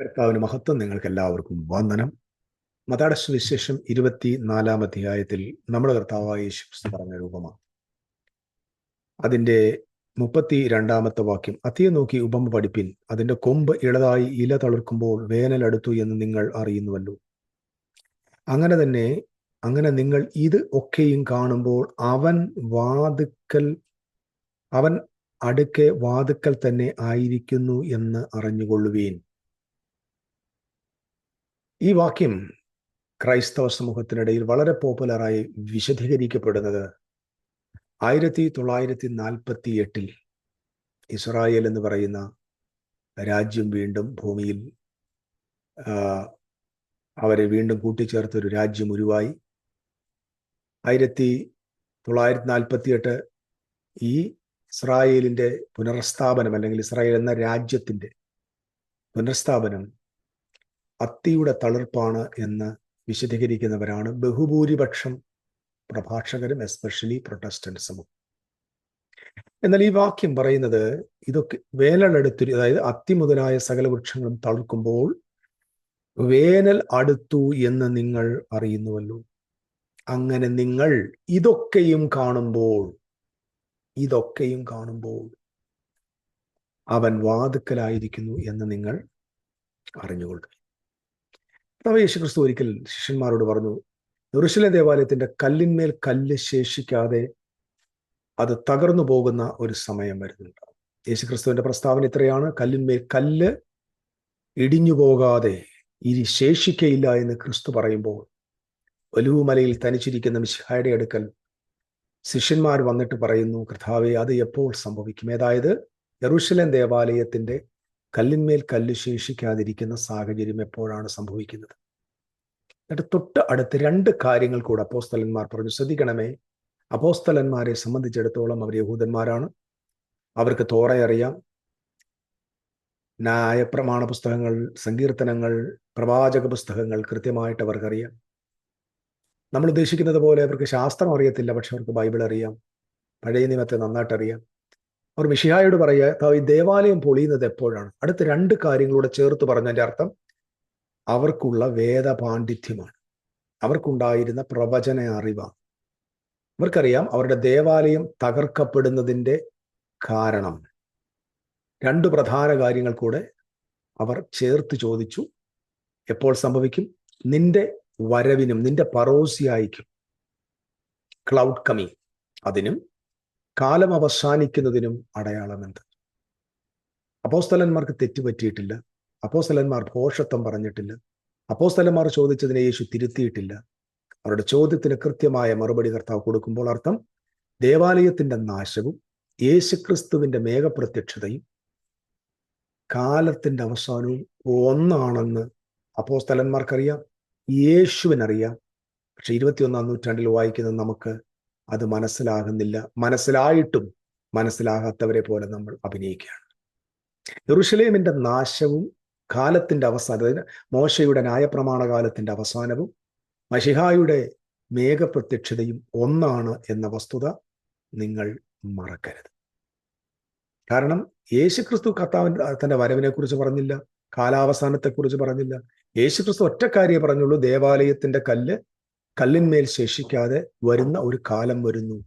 കർത്താവിന് മഹത്വം നിങ്ങൾക്ക് എല്ലാവർക്കും വന്ദനം. മതാട സുവിശേഷം ഇരുപത്തി നാലാം അധ്യായത്തിൽ നമ്മുടെ കർത്താവായ യേശുക്രിസ്തു പറഞ്ഞ രൂപമാണ്. അതിന്റെ മുപ്പത്തി രണ്ടാമത്തെ വാക്യം അത്തിയെ നോക്കി ഉപമ പഠിപ്പിൻ അതിന്റെ കൊമ്പ് ഇളതായി ഇല തളിർക്കുമ്പോൾ വേനൽ അടുത്തു എന്ന് നിങ്ങൾ അറിയുന്നുവല്ലോ. അങ്ങനെ തന്നെ അങ്ങനെ നിങ്ങൾ ഇത് ഒക്കെയും കാണുമ്പോൾ അവൻ വാതുക്കൽ അവൻ അടുക്കെ വാതുക്കൽ തന്നെ ആയിരിക്കുന്നു എന്ന് അറിഞ്ഞുകൊള്ളുവീൻ. ഈ വാക്യം ക്രൈസ്തവ സമൂഹത്തിനിടയിൽ വളരെ പോപ്പുലറായി വിശദീകരിക്കപ്പെടുന്നത് ആയിരത്തി തൊള്ളായിരത്തി നാൽപ്പത്തി എട്ടിൽ ഇസ്രായേൽ എന്ന് പറയുന്ന രാജ്യം വീണ്ടും ഭൂമിയിൽ അവരെ വീണ്ടും കൂട്ടിച്ചേർത്ത ഒരു രാജ്യം ഉരുവായി. ആയിരത്തി തൊള്ളായിരത്തി നാൽപ്പത്തി എട്ട് ഈ ഇസ്രായേലിന്റെ പുനർസ്ഥാപനം അല്ലെങ്കിൽ ഇസ്രായേൽ എന്ന രാജ്യത്തിന്റെ പുനർസ്ഥാപനം അത്തിയുടെ തളിർപ്പാണ് എന്ന് വിശദീകരിക്കുന്നവരാണ് ബഹുഭൂരിപക്ഷം പ്രഭാഷകരും എസ്പെഷ്യലി പ്രൊട്ടസ്റ്റൻസും എന്നാൽ ഈ വാക്യം പറയുന്നത് ഇതൊക്കെ വേനലടുത്തു അതായത് അത്തി മുതലായ സകല വൃക്ഷങ്ങളും തളിർക്കുമ്പോൾ വേനൽ അടുത്തു എന്ന് നിങ്ങൾ അറിയുന്നുവല്ലോ. അങ്ങനെ നിങ്ങൾ ഇതൊക്കെയും കാണുമ്പോൾ ഇതൊക്കെയും കാണുമ്പോൾ അവൻ വാതുക്കലായിരിക്കുന്നു എന്ന് നിങ്ങൾ അറിഞ്ഞുകൊള്ളുക കർത്താവ് യേശു ക്രിസ്തു ഒരിക്കൽ ശിഷ്യന്മാരോട് പറഞ്ഞു യെറുശലേം ദേവാലയത്തിന്റെ കല്ലിന്മേൽ കല്ല് ശേഷിക്കാതെ അത് തകർന്നു പോകുന്ന ഒരു സമയം വരുന്നുണ്ട്. യേശു ക്രിസ്തുവിന്റെ പ്രസ്താവന ഇത്രയാണ് കല്ലിന്മേൽ കല്ല് ഇടിഞ്ഞു പോകാതെ ഇനി ശേഷിക്കയില്ല എന്ന് ക്രിസ്തു പറയുമ്പോൾ ഒലുവുമലയിൽ തനിച്ചിരിക്കുന്ന മിശിഹായുടെ അടുക്കൽ ശിഷ്യന്മാർ വന്നിട്ട് പറയുന്നു കർത്താവെ അത് എപ്പോൾ സംഭവിക്കും? അതായത് യെറുശലേം ദേവാലയത്തിന്റെ കല്ലിന്മേൽ കല്ല് ശേഷിക്കാതിരിക്കുന്ന സാഹചര്യം എപ്പോഴാണ് സംഭവിക്കുന്നത്? എന്നിട്ട് തൊട്ട് അടുത്ത് രണ്ട് കാര്യങ്ങൾ കൂടെ അപ്പോസ്തലന്മാർ പറഞ്ഞു. ശ്രദ്ധിക്കണമേ അപ്പോസ്തലന്മാരെ സംബന്ധിച്ചിടത്തോളം അവർ യഹൂദന്മാരാണ്. അവർക്ക് തോറയറിയാം ന്യായപ്രമാണ പുസ്തകങ്ങൾ സങ്കീർത്തനങ്ങൾ പ്രവാചക പുസ്തകങ്ങൾ കൃത്യമായിട്ട് അവർക്കറിയാം. നമ്മൾ ഉദ്ദേശിക്കുന്നത് പോലെ അവർക്ക് ശാസ്ത്രം അറിയത്തില്ല പക്ഷെ അവർക്ക് ബൈബിൾ അറിയാം. പഴയ നിയമത്തെ നന്നായിട്ട് അറിയാം അവർ മിഷിഹായോട് പറയുക ഈ ദേവാലയം പൊളിയുന്നത് എപ്പോഴാണ്? അടുത്ത രണ്ട് കാര്യങ്ങളൂടെ ചേർത്ത് പറഞ്ഞതിന്റെ അർത്ഥം അവർക്കുള്ള വേദപാണ്ഡിത്യമാണ്. അവർക്കുണ്ടായിരുന്ന പ്രവചന അറിവാണ്. അവർക്കറിയാം അവരുടെ ദേവാലയം തകർക്കപ്പെടുന്നതിന്റെ കാരണം. രണ്ട് പ്രധാന കാര്യങ്ങൾ കൂടെ അവർ ചേർത്ത് ചോദിച്ചു. എപ്പോൾ സംഭവിക്കും? നിന്റെ വരവിനും നിന്റെ പറോസിയായിക്കും. Cloud coming. അതിനും കാലം അവസാനിക്കുന്നതിനും അടയാളമുണ്ട് അപ്പോസ്തലന്മാർക്ക് തെറ്റുപറ്റിയിട്ടില്ല. അപ്പോസ്തലന്മാർ ഭോഷത്വം പറഞ്ഞിട്ടില്ല. അപ്പോസ്തലന്മാർ ചോദിച്ചതിനെ യേശു തിരുത്തിയിട്ടില്ല. അവരുടെ ചോദ്യത്തിന് കൃത്യമായ മറുപടി കർത്താവ് കൊടുക്കുമ്പോൾ അർത്ഥം ദേവാലയത്തിന്റെ നാശവും യേശുക്രിസ്തുവിന്റെ മേഘപ്രത്യക്ഷതയും കാലത്തിന്റെ അവസാനവും ഒന്നാണെന്ന് അപ്പോസ്തലന്മാർക്കറിയാം യേശുവിനറിയാം. പക്ഷെ ഇരുപത്തിയൊന്നാം നൂറ്റാണ്ടിൽ വായിക്കുന്നത് നമുക്ക് അത് മനസ്സിലാകുന്നില്ല. മനസ്സിലായിട്ടും മനസ്സിലാകാത്തവരെ പോലെ നമ്മൾ അഭിനയിക്കുകയാണ്. യെറുഷലേമിന്റെ നാശവും കാലത്തിന്റെ അവസാനം മോശയുടെ ന്യായപ്രമാണ കാലത്തിന്റെ അവസാനവും മഷിഹായുടെ മേഘപ്രത്യക്ഷതയും ഒന്നാണ് എന്ന വസ്തുത നിങ്ങൾ മറക്കരുത്. കാരണം യേശുക്രിസ്തു കർത്താവിന്റെ തന്റെ വരവിനെക്കുറിച്ച് പറഞ്ഞില്ല കാലാവസാനത്തെക്കുറിച്ച് പറഞ്ഞില്ല. യേശുക്രിസ്തു ഒറ്റക്കാരിയെ പറഞ്ഞുള്ളൂ ദേവാലയത്തിന്റെ കല്ല് കല്ലിന്മേൽ ശേഷിക്കാതെ വരുന്ന ഒരു കാലം വരുന്നു.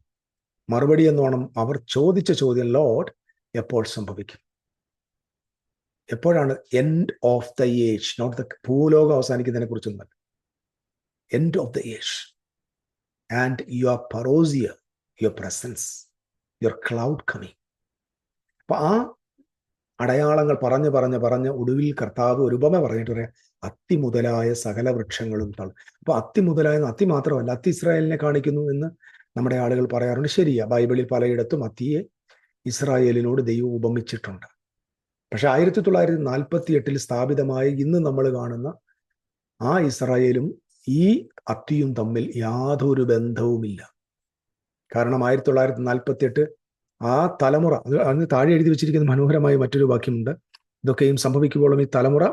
മറുപടി എന്നോണം അവർ ചോദിച്ച ചോദ്യം ലോഡ് എപ്പോൾ സംഭവിക്കും? എപ്പോഴാണ് end of the age not the ഭൂലോകം അവസാനിക്കുന്നതിനെ കുറിച്ചൊന്നല്ല end of the age and your parousia your presence your cloud coming അപ്പൊ ആ അടയാളങ്ങൾ പറഞ്ഞ് പറഞ്ഞ് പറഞ്ഞ് ഒടുവിൽ കർത്താവ് ഒരു ഉപമ പറഞ്ഞിട്ട് പറയാം അത്തി മുതലായ സകല വൃക്ഷങ്ങളും തൾ അപ്പൊ അത്തി മുതലായ അത്തി മാത്രമല്ല അത്തി ഇസ്രായേലിനെ കാണിക്കുന്നു എന്ന് നമ്മുടെ ആളുകൾ പറയാറുണ്ട്. ശരിയാ ബൈബിളിൽ പലയിടത്തും അത്തിയെ ഇസ്രായേലിനോട് ദൈവം ഉപമിച്ചിട്ടുണ്ട്. പക്ഷെ ആയിരത്തി തൊള്ളായിരത്തി നാൽപ്പത്തി എട്ടിൽ സ്ഥാപിതമായി ഇന്ന് നമ്മൾ കാണുന്ന ആ ഇസ്രായേലും ഈ അത്തിയും തമ്മിൽ യാതൊരു ബന്ധവുമില്ല. കാരണം ആയിരത്തി തൊള്ളായിരത്തി നാൽപ്പത്തി എട്ട് ആ തലമുറ അതിന് താഴെ എഴുതി വെച്ചിരിക്കുന്ന മനോഹരമായ മറ്റൊരു വാക്യമുണ്ട്. ഇതൊക്കെയും സംഭവിക്കുമ്പോഴും ഈ തലമുറ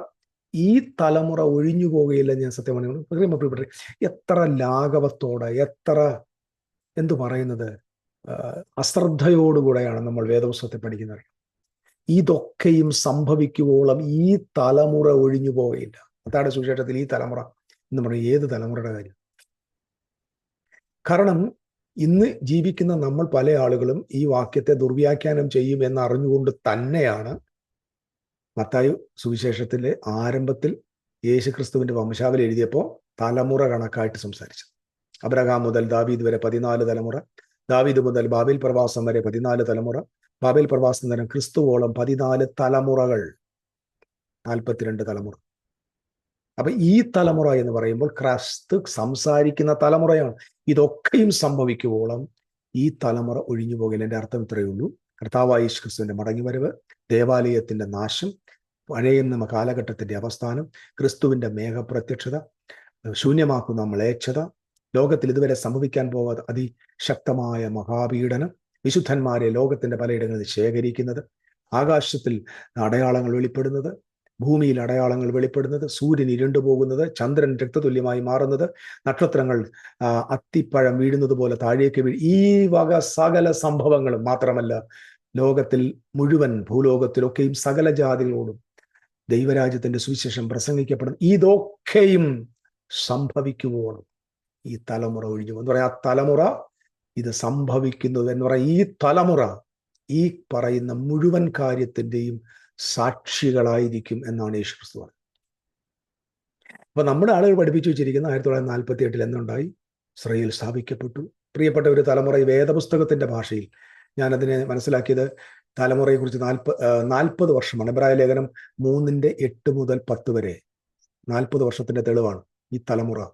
ഈ തലമുറ ഒഴിഞ്ഞു പോകുകയില്ല ഞാൻ സത്യമാണ് പറഞ്ഞു എത്ര ലാഘവത്തോടെ എത്ര എന്തു പറയുന്നത് അശ്രദ്ധയോടുകൂടെയാണ് നമ്മൾ വേദപുസ്തകത്തെ പഠിക്കുന്നത്. ഇതൊക്കെയും സംഭവിക്കുവോളം ഈ തലമുറ ഒഴിഞ്ഞു പോവുകയില്ല അതാണ് സുവിശേഷത്തിൽ ഈ തലമുറ എന്ന് പറയുന്നത് ഏത് തലമുറയുടെ കാര്യം. കാരണം ഇന്ന് ജീവിക്കുന്ന നമ്മൾ പല ആളുകളും ഈ വാക്യത്തെ ദുർവ്യാഖ്യാനം ചെയ്യും എന്ന് അറിഞ്ഞുകൊണ്ട് തന്നെയാണ് മത്തായി സുവിശേഷത്തിലെ ആരംഭത്തിൽ യേശുക്രിസ്തുവിന്റെ വംശാവലി എഴുതിയപ്പോൾ തലമുറ കണക്കായിട്ട് സംസാരിച്ചത്. അബ്രഹാം മുതൽ ദാവീദ് വരെ പതിനാല് തലമുറ ദാവീദ് മുതൽ ബാബിൽ പ്രവാസം വരെ പതിനാല് തലമുറ ബാബിൽ പ്രവാസം തരം ക്രിസ്തുവോളം പതിനാല് തലമുറകൾ നാൽപ്പത്തിരണ്ട് തലമുറ. അപ്പൊ ഈ തലമുറ എന്ന് പറയുമ്പോൾ ക്രിസ്തു സംസാരിക്കുന്ന തലമുറയാണ്. ഇതൊക്കെയും സംഭവിക്കുവോളം ഈ തലമുറ ഒഴിഞ്ഞു പോകില്ല. എന്റെ അർത്ഥം ഇത്രയേ ഉള്ളൂ. കർത്താവായ ക്രിസ്തുവിന്റെ മടങ്ങിവരവ് ദേവാലയത്തിന്റെ നാശം പഴയ നിയമ കാലഘട്ടത്തിന്റെ അവസ്ഥാനം ക്രിസ്തുവിന്റെ മേഘപ്രത്യക്ഷത ശൂന്യമാക്കുന്ന മ്ലേച്ഛത ലോകത്തിൽ ഇതുവരെ സംഭവിക്കാൻ പോകാത്ത അതിശക്തമായ മഹാപീഡനം വിശുദ്ധന്മാരെ ലോകത്തിന്റെ പലയിടങ്ങളിൽ ശേഖരിക്കുന്നത് ആകാശത്തിൽ അടയാളങ്ങൾ വെളിപ്പെടുന്നത് ഭൂമിയിൽ അടയാളങ്ങൾ വെളിപ്പെടുന്നത് സൂര്യൻ ഇരുണ്ടു പോകുന്നത് ചന്ദ്രൻ രക്തതുല്യമായി മാറുന്നത് നക്ഷത്രങ്ങൾ അത്തിപ്പഴം വീഴുന്നത് പോലെ താഴേക്ക് വീഴ് ഈ വക സകല സംഭവങ്ങളും മാത്രമല്ല ലോകത്തിൽ മുഴുവൻ ഭൂലോകത്തിലൊക്കെയും സകല ജാതികളോടും ദൈവരാജ്യത്തിന്റെ സുവിശേഷം പ്രസംഗിക്കപ്പെടും ഇതൊക്കെയും സംഭവിക്കുവോണം ഈ തലമുറ ഒഴിഞ്ഞു. എന്ന് പറയാം ആ തലമുറ ഇത് സംഭവിക്കുന്നത് എന്ന് പറയാം. ഈ തലമുറ ഈ പറയുന്ന മുഴുവൻ കാര്യത്തിന്റെയും സാക്ഷികളായിരിക്കും എന്നാണ് യേശു ക്രിസ്തു പറഞ്ഞത്. അപ്പൊ നമ്മുടെ ആളുകൾ പഠിപ്പിച്ചു വെച്ചിരിക്കുന്ന ആയിരത്തി തൊള്ളായിരത്തി നാൽപ്പത്തി എട്ടിൽ എന്നുണ്ടായി ഇസ്രയേൽ സ്ഥാപിക്കപ്പെട്ടു. പ്രിയപ്പെട്ട ഒരു തലമുറ വേദപുസ്തകത്തിന്റെ ഭാഷയിൽ ഞാൻ അതിനെ മനസ്സിലാക്കിയത് തലമുറയെ കുറിച്ച് നാൽപ്പ നാൽപ്പത് വർഷമാണ്. എബ്രായ ലേഖനം മൂന്നിന്റെ എട്ട് മുതൽ പത്ത് വരെ. നാൽപ്പത് വർഷത്തിന്റെ തെളിവാണ് ഈ തലമുറ.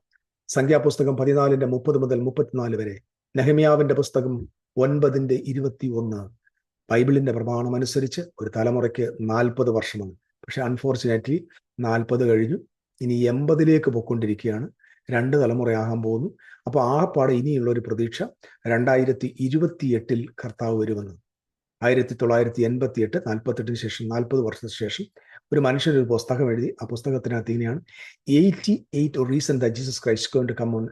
സംഖ്യാപുസ്തകം പതിനാലിന്റെ മുപ്പത് മുതൽ മുപ്പത്തിനാല് വരെ. നെഹമിയാവിന്റെ പുസ്തകം ഒൻപതിന്റെ ഇരുപത്തി ഒന്ന് ബൈബിളിന്റെ പ്രമാണം അനുസരിച്ച് ഒരു തലമുറയ്ക്ക് നാൽപ്പത് വർഷമാണ്. പക്ഷെ അൺഫോർച്ചുനേറ്റ്ലി നാൽപ്പത് കഴിഞ്ഞു. ഇനി എൺപതിലേക്ക് പൊക്കൊണ്ടിരിക്കുകയാണ് രണ്ട് തലമുറയാകാൻ പോകുന്നു. അപ്പോൾ ആ പാടെ ഇനിയുള്ള ഒരു പ്രതീക്ഷ രണ്ടായിരത്തി ഇരുപത്തി എട്ടിൽ കർത്താവ് വരുമെന്ന്. ആയിരത്തി തൊള്ളായിരത്തി എൺപത്തി എട്ട് നാൽപ്പത്തെട്ടിന് ശേഷം നാൽപ്പത് വർഷത്തിന് ശേഷം ഒരു മനുഷ്യൻ ഒരു പുസ്തകം എഴുതി ആ പുസ്തകത്തിനകത്ത് ഇങ്ങനെയാണ് eighty eight reason the Jesus Christ going to come on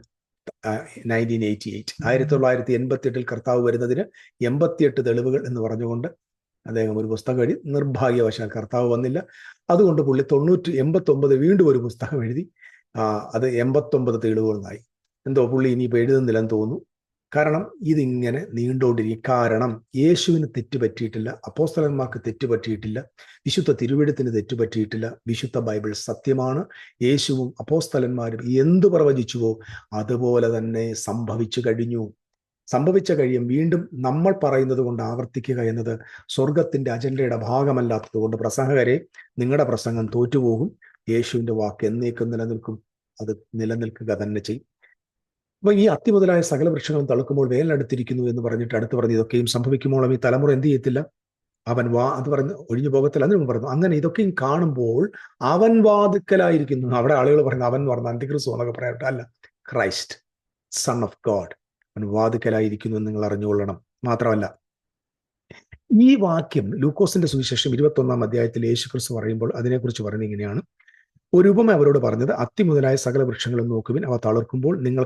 nineteen eighty eight ആയിരത്തി തൊള്ളായിരത്തി എൺപത്തി എട്ടിൽ കർത്താവ് വരുന്നതിന് എൺപത്തിയെട്ട് തെളിവുകൾ എന്ന് പറഞ്ഞുകൊണ്ട് അദ്ദേഹം ഒരു പുസ്തകം എഴുതി. നിർഭാഗ്യവശാൽ കർത്താവ് വന്നില്ല. അതുകൊണ്ട് പുള്ളി തൊണ്ണൂറ്റി എൺപത്തി ഒമ്പത് വീണ്ടും ഒരു പുസ്തകം എഴുതി. അത് എൺപത്തൊമ്പത് തെളിവുകളായി. എന്തോ പുള്ളി ഇനിയിപ്പോൾ എഴുതുന്നില്ലെന്ന് തോന്നുന്നു. കാരണം ഇതിങ്ങനെ നീണ്ടുകൊണ്ടിരിക്കും കാരണം യേശുവിന് തെറ്റുപറ്റിയിട്ടില്ല അപ്പോസ്തലന്മാർക്ക് തെറ്റുപറ്റിയിട്ടില്ല വിശുദ്ധ തിരുവിടത്തിന് തെറ്റുപറ്റിയിട്ടില്ല. വിശുദ്ധ ബൈബിൾ സത്യമാണ്. യേശുവും അപ്പോസ്തലന്മാരും എന്തു പ്രവചിച്ചുവോ അതുപോലെ തന്നെ സംഭവിച്ചു കഴിഞ്ഞു. സംഭവിച്ച കഴിയും വീണ്ടും നമ്മൾ പറയുന്നത് കൊണ്ട് ആവർത്തിക്കുക എന്നത് സ്വർഗത്തിന്റെ അജണ്ടയുടെ ഭാഗമല്ലാത്തത് കൊണ്ട് പ്രസംഗകരെ നിങ്ങളുടെ പ്രസംഗം തോറ്റുപോകും. യേശുവിന്റെ വാക്ക് എന്നേക്കും നിലനിൽക്കും. അത് നിലനിൽക്കുക തന്നെ ചെയ്യും. അപ്പൊ ഈ അത്തി മുതലായ സകല വൃക്ഷങ്ങളും തളുക്കുമ്പോൾ വേലടുത്തിരിക്കുന്നു എന്ന് പറഞ്ഞിട്ട് അടുത്ത് പറഞ്ഞു ഇതൊക്കെയും സംഭവിക്കുമ്പോഴും ഈ തലമുറ എന്ത് ചെയ്യത്തില്ല? അവൻ വാ അത് പറഞ്ഞ് ഒഴിഞ്ഞു പോകത്തില്ല. അതിന് പറഞ്ഞു അങ്ങനെ ഇതൊക്കെയും കാണുമ്പോൾ അവൻ വാതുക്കലായിരിക്കുന്നു. അവിടെ ആളുകൾ പറയുന്നത് അവൻ പറഞ്ഞു അന്തിക്രിസ്തു എന്നൊക്കെ പറയാറുണ്ട്. അല്ല ക്രൈസ്റ്റ് സൺ ഓഫ് ഗോഡ് അവൻ വാതുക്കലായിരിക്കുന്നു എന്ന് നിങ്ങൾ അറിഞ്ഞുകൊള്ളണം. മാത്രമല്ല ഈ വാക്യം ലൂക്കോസിന്റെ സുവിശേഷം ഇരുപത്തി ഒന്നാം അധ്യായത്തിൽ യേശു ക്രിസ്തു പറയുമ്പോൾ അതിനെക്കുറിച്ച് പറയുന്നത് ഇങ്ങനെയാണ്. ഒരു ഉപമ അവരോട് പറഞ്ഞത് അത്തി മുതലായ സകല വൃക്ഷങ്ങളും നോക്കുവിൻ അവ തളർക്കുമ്പോൾ നിങ്ങൾ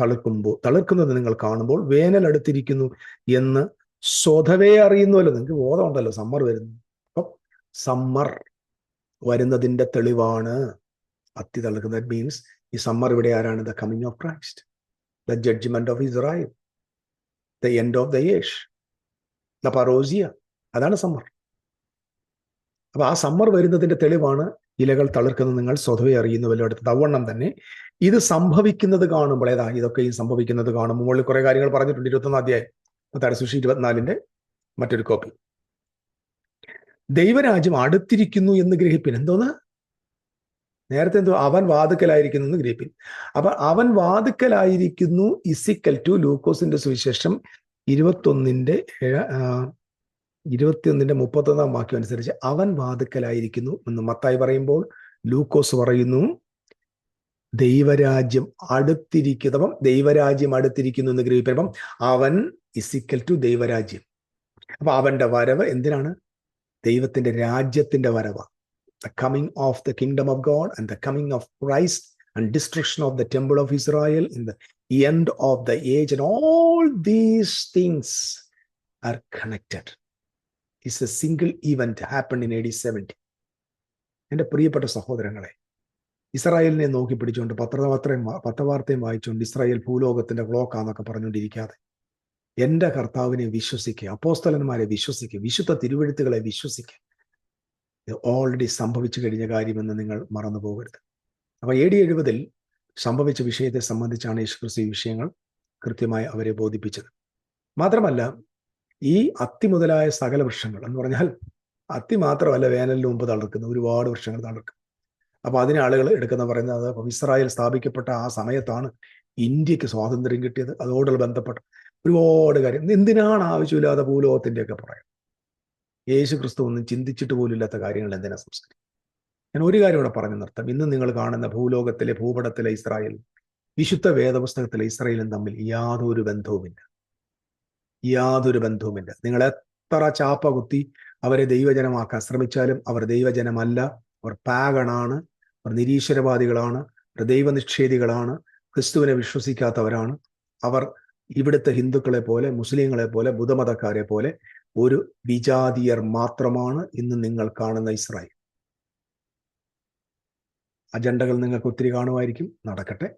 തളിർക്കുമ്പോൾ തളിർക്കുന്നത് നിങ്ങൾ കാണുമ്പോൾ വേനൽ അടുത്തിരിക്കുന്നു എന്ന് സ്വതവേ അറിയുന്നുവല്ലോ. നിങ്ങൾക്ക് ബോധമുണ്ടല്ലോ സമ്മർ വരുന്നു. അപ്പം സമ്മർ വരുന്നതിന്റെ തെളിവാണ് അത്തി തളിർക്കുന്നത് ദറ്റ് മീൻസ് ഈ സമ്മർ ഇവിടെ ആരാണ്? The coming of Christ the judgement of Israel the end of the age the parousia അതാണ് സമ്മർ. അപ്പൊ ആ സമ്മർ വരുന്നതിന്റെ തെളിവാണ് ഇലകൾ തളിർക്കുന്നത് നിങ്ങൾ സ്വതവേ അറിയുന്നുവല്ലോ അടുത്ത് തവണ്ണം തന്നെ. ഇത് സംഭവിക്കുന്നത് കാണുമ്പോൾ ഏതാ ഇതൊക്കെ ഈ സംഭവിക്കുന്നത് കാണുമ്പോൾ മുകളിൽ കുറെ കാര്യങ്ങൾ പറഞ്ഞിട്ടുണ്ട്. ഇരുപത്തൊന്നാം അധ്യായം. പത്താട് സുഷി ഇരുപത്തിനാലിന്റെ മറ്റൊരു കോപ്പി. ദൈവരാജ്യം അടുത്തിരിക്കുന്നു എന്ന് ഗ്രഹിപ്പിൻ. എന്തോന്ന്? നേരത്തെ എന്തോ അവൻ വാതുക്കലായിരിക്കുന്നു എന്ന് ഗ്രഹിപ്പിൻ. അപ്പൊ അവൻ വാതുക്കലായിരിക്കുന്നു ഇസിക്കൽ ടു ലൂക്കോസിന്റെ സുവിശേഷം ഇരുപത്തൊന്നിന്റെ ഇരുപത്തിയൊന്നിന്റെ മുപ്പത്തൊന്നാം വാക്യം അനുസരിച്ച് അവൻ വാതുക്കലായിരിക്കുന്നു എന്ന് മത്തായി പറയുമ്പോൾ ലൂക്കോസ് പറയുന്നു ദൈവരാജ്യം അടുത്തിരിക്കുന്നു ദൈവരാജ്യം അടുത്തിരിക്കുന്നു എന്ന് ഗ്രഹിക്കുമ്പം അവൻ ഇസിക്കൽ ടു ദൈവരാജ്യം. അപ്പൊ അവന്റെ വരവ് എന്തിനാണ്? ദൈവത്തിന്റെ രാജ്യത്തിന്റെ വരവ് the coming of the kingdom of God and the coming of Christ and destruction of the temple of Israel in the end of the age and all these things are connected is a single event happen in A D seventy എന്റെ പ്രിയപ്പെട്ട സഹോദരങ്ങളെ ഇസ്രായേലിനെ നോക്കി പിടിച്ചുകൊണ്ട് പത്രവാർത്തയും പത്രവാർത്തയും വായിച്ചുകൊണ്ട് Israel ഭൂലോകത്തിന്റെ ക്ലോക്കാന്നൊക്കെ പറഞ്ഞുകൊണ്ടിരിക്കാതെ എന്റെ കർത്താവിനെ വിശ്വസിക്കുക അപ്പോസ്തലന്മാരെ വിശ്വസിക്കുക വിശുദ്ധ തിരുവഴുത്തുകളെ വിശ്വസിക്കുക ഇത് ഓൾറെഡി സംഭവിച്ചു കഴിഞ്ഞ കാര്യമെന്ന് നിങ്ങൾ മറന്നു പോകരുത്. അപ്പൊ എ ഡി എഴുപതിൽ സംഭവിച്ച വിഷയത്തെ സംബന്ധിച്ചാണ് യേശുക്രിസ്തു വിഷയങ്ങൾ കൃത്യമായി അവരെ ബോധിപ്പിച്ചത്. മാത്രമല്ല ഈ അത്തി മുതലായ സകല വൃക്ഷങ്ങൾ എന്ന് പറഞ്ഞാൽ അത്തി മാത്രമല്ല വേനലിന് മുമ്പ് തളർക്കുന്ന ഒരുപാട് വൃക്ഷങ്ങൾ തളർക്കും. അപ്പൊ അതിനെ ആളുകൾ എടുക്കുന്ന പറയുന്നത് ഇസ്രായേൽ സ്ഥാപിക്കപ്പെട്ട ആ സമയത്താണ് ഇന്ത്യയ്ക്ക് സ്വാതന്ത്ര്യം കിട്ടിയത്. അതോടുള്ള ബന്ധപ്പെട്ട ഒരുപാട് കാര്യം. എന്തിനാണ് ആവശ്യമില്ലാതെ ഭൂലോകത്തിന്റെയൊക്കെ പറയാം യേശു ക്രിസ്തു ഒന്നും ചിന്തിച്ചിട്ട് പോലില്ലാത്ത കാര്യങ്ങൾ എന്തിനാ സംസാരിക്കും ഞാൻ ഒരു കാര്യം ഇവിടെ പറഞ്ഞു നിർത്താം. ഇന്ന് നിങ്ങൾ കാണുന്ന ഭൂലോകത്തിലെ ഭൂപടത്തിലെ ഇസ്രായേൽ വിശുദ്ധ വേദപുസ്തകത്തിലെ ഇസ്രായേലും തമ്മിൽ യാതൊരു ബന്ധവുമില്ല. യാതൊരു ബന്ധവുമില്ല. നിങ്ങൾ എത്ര ചാപ്പ കുത്തി അവരെ ദൈവജനമാക്കാൻ ശ്രമിച്ചാലും അവർ ദൈവജനമല്ല. അവർ പാഗണാണ് അവർ നിരീശ്വരവാദികളാണ്. അവർ ദൈവനിഷേധികളാണ്. ക്രിസ്തുവിനെ വിശ്വസിക്കാത്തവരാണ്. അവർ ഇവിടുത്തെ ഹിന്ദുക്കളെ പോലെ മുസ്ലിങ്ങളെ പോലെ ബുദ്ധമതക്കാരെ പോലെ ഒരു വിജാതിയർ മാത്രമാണ് ഇന്ന് നിങ്ങൾ കാണുന്ന ഇസ്രായേൽ. അജണ്ടകൾ നിങ്ങൾക്ക് ഒത്തിരി കാണുമായിരിക്കും. നടക്കട്ടെ.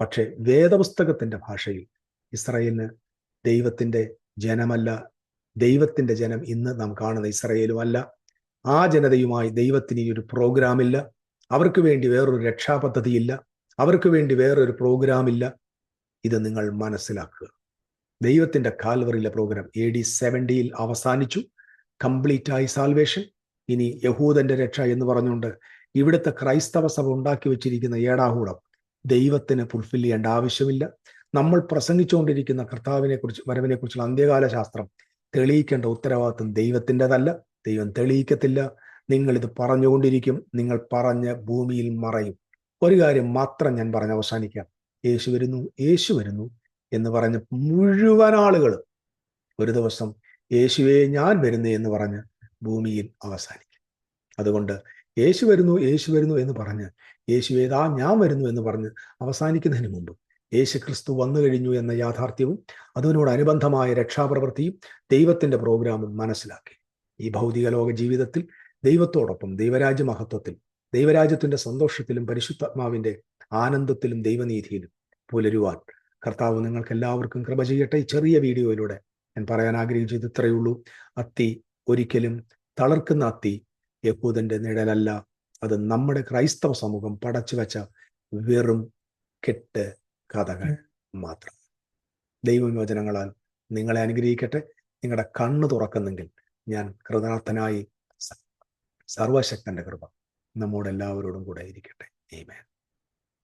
പക്ഷേ വേദപുസ്തകത്തിന്റെ ഭാഷയിൽ ഇസ്രായേലിന് ദൈവത്തിന്റെ ജനമല്ല. ദൈവത്തിന്റെ ജനം ഇന്ന് നാം കാണുന്ന ഇസ്രായേലുമല്ല. ആ ജനതയുമായി ദൈവത്തിന് ഈ ഒരു പ്രോഗ്രാമില്ല. അവർക്ക് വേണ്ടി വേറൊരു രക്ഷാപദ്ധതിയില്ല. അവർക്ക് വേണ്ടി വേറൊരു പ്രോഗ്രാമില്ല. ഇത് നിങ്ങൾ മനസ്സിലാക്കുക. ദൈവത്തിന്റെ കാൽവറിയിലെ പ്രോഗ്രാം എ ഡി സെവന്റിയിൽ അവസാനിച്ചു. കംപ്ലീറ്റ് ആയി സാൽവേഷൻ. ഇനി യഹൂദന്റെ രക്ഷ എന്ന് പറഞ്ഞുകൊണ്ട് ഇവിടുത്തെ ക്രൈസ്തവ സഭ ഉണ്ടാക്കി വെച്ചിരിക്കുന്ന ഏടാഹൂടം ദൈവത്തിന് ഫുൾഫിൽ ചെയ്യേണ്ട ആവശ്യമില്ല. നമ്മൾ പ്രസംഗിച്ചുകൊണ്ടിരിക്കുന്ന കർത്താവിനെ കുറിച്ച് വരവിനെ കുറിച്ചുള്ള അന്ത്യകാല ശാസ്ത്രം തെളിയിക്കേണ്ട ഉത്തരവാദിത്വം ദൈവത്തിന്റെതല്ല. ദൈവം തെളിയിക്കത്തില്ല. നിങ്ങൾ ഇത് പറഞ്ഞുകൊണ്ടിരിക്കും. നിങ്ങൾ പറഞ്ഞ് ഭൂമിയിൽ മറയും. ഒരു കാര്യം മാത്രം ഞാൻ പറഞ്ഞ് അവസാനിക്കാം. യേശു വരുന്നു യേശു വരുന്നു എന്ന് പറഞ്ഞ് മുഴുവൻ ആളുകളും ഒരു ദിവസം യേശുവെ ഞാൻ വരുന്നു എന്ന് പറഞ്ഞ് ഭൂമിയിൽ അവസാനിക്കും. അതുകൊണ്ട് യേശു വരുന്നു യേശു വരുന്നു എന്ന് പറഞ്ഞ് യേശുവേതാ ഞാൻ വരുന്നു എന്ന് പറഞ്ഞ് അവസാനിക്കുന്നതിന് മുമ്പ് യേശു ക്രിസ്തു വന്നു കഴിഞ്ഞു എന്ന യാഥാർത്ഥ്യവും അതിനോടനുബന്ധമായ രക്ഷാപ്രവൃത്തിയും ദൈവത്തിന്റെ പ്രോഗ്രാമും മനസ്സിലാക്കി. ഈ ഭൗതിക ലോക ജീവിതത്തിൽ ദൈവത്തോടൊപ്പം ദൈവരാജ്യ മഹത്വത്തിൽ ദൈവരാജ്യത്തിന്റെ സന്തോഷത്തിലും പരിശുദ്ധാത്മാവിന്റെ ആനന്ദത്തിലും ദൈവനീതിയിലും പുലരുവാൻ കർത്താവ് നിങ്ങൾക്ക് എല്ലാവർക്കും കൃപ ചെയ്യട്ടെ. ഈ ചെറിയ വീഡിയോയിലൂടെ ഞാൻ പറയാൻ ആഗ്രഹിച്ചത് ഇത്രയേ ഉള്ളൂ. അത്തി ഒരിക്കലും തളർക്കുന്ന അത്തി യഹൂദന്റെ നിഴലല്ല. അത് നമ്മുടെ ക്രൈസ്തവ സമൂഹം പടച്ചു വെച്ച വെറും കെട്ട് കഥകൾ മാത്രം. ദൈവവിമോചനങ്ങളാൽ നിങ്ങളെ അനുഗ്രഹിക്കട്ടെ. നിങ്ങളുടെ കണ്ണ് തുറക്കുന്നെങ്കിൽ ഞാൻ കൃതാർത്ഥനായി സർവശക്തന്റെ കൃപ നമ്മോടെല്ലാവരോടും കൂടെ ഇരിക്കട്ടെ